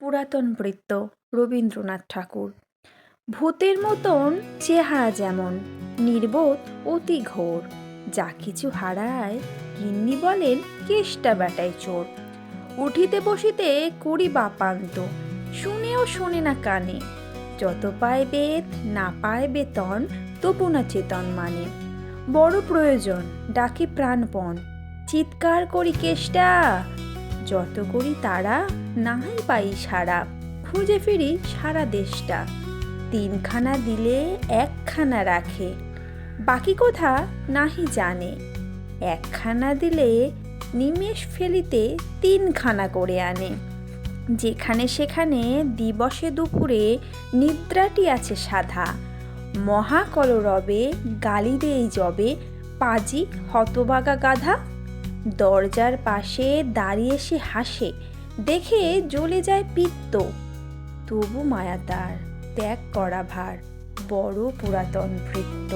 পুরাতন বৃত্ত রবীন্দ্রনাথ ঠাকুর। ভূতের মতন চেহারা যেমন, নির্বোধ অতি ঘোর। যা কিছু হারায়, গিন্নি বলেন কেষ্টা বেটায় চোর। উঠিতে বসিতে করি বাপান্ত, শুনেও শোনে না কানে। যত পায় বেত না পায় বেতন, তবু না চেতন মানে। বড় প্রয়োজন, ডাকি প্রাণপণ। চিৎকার করি কেষ্টা, যত করি তারা নাহাই পাই সারা খুঁজে ফিরি সারা দেশটা। তিনখানা দিলে একখানা রাখে, বাকি কথা নাহি জানে। একখানা দিলে নিমেষ ফেলিতে তিনখানা করে আনে। যেখানে সেখানে দিবসে দুপুরে নিদ্রাটি আছে সাধা। মহাকলরবে গালি দেই জবে পাজি হতবাগা গাধা। দরজার পাশে দাঁড়িয়ে সে হাসে দেখে জ্বলে যায় পিত্ত। তবু মায়া তার ত্যাগ করা ভার বড় পুরাতন ভৃত্য।